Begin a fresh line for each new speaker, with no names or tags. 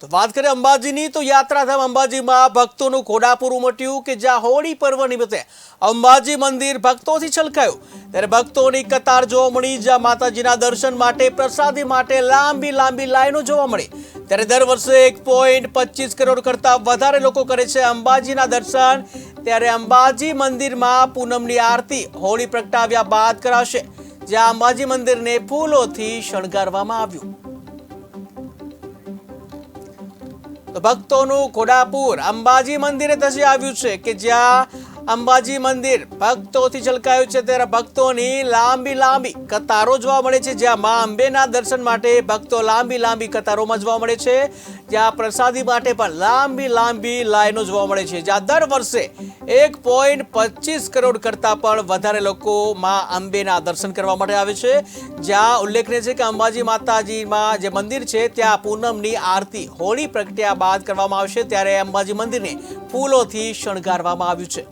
તો વાત કરીએ અંબાજીની, તો યાત્રાધામ અંબાજીમાં ભક્તોનું ઘોડાપુર ઉમટ્યું કે જ્યાં હોળી પર્વ નિમિત્તે અંબાજી મંદિર ભક્તોથી છલકાયું. ત્યારે ભક્તોની કતાર જોવા મળી, જ્યાં માતાજીના દર્શન માટે, પ્રસાદી માટે લાંબી લાંબી લાઈનો જોવા મળી. ત્યારે દર વર્ષે એક પોઈન્ટ પચીસ કરોડ કરતાં વધારે લોકો કરે છે અંબાજીના દર્શન. ત્યારે અંબાજી મંદિરમાં પૂનમની આરતી હોળી પ્રગટાવ્યા બાદ કરાશે, જ્યાં અંબાજી મંદિરને ફૂલોથી શણગારવામાં આવ્યું. ભક્તોનું ઘોડાપુર અંબાજી મંદિરે ધસી આવ્યું છે કે જ્યાં અંબાજી મંદિર ભક્તોથી છલકાયું છે. ત્યારે ભક્તોની લાંબી લાંબી કતારો જોવા મળે છે. જ્યાં મા અંબેના દર્શન માટે ભક્તો લાંબી લાંબી કતારોમાં જોવા મળે છે. જ્યાં પ્રસાદી માટે પણ લાંબી લાંબી લાઈનો જોવા મળે છે. જ્યાં દર વર્ષે એક પોઈન્ટ પચીસ કરોડ કરતાં પણ વધારે લોકો મા અંબેના દર્શન કરવા માટે આવે છે. જ્યાં ઉલ્લેખનીય છે કે અંબાજી માતાજીમાં જે મંદિર છે, ત્યાં પૂનમની આરતી હોળી પ્રગટ્યા બાદ કરવામાં આવશે. ત્યારે અંબાજી મંદિરને ફૂલોથી શણગારવામાં આવ્યું છે.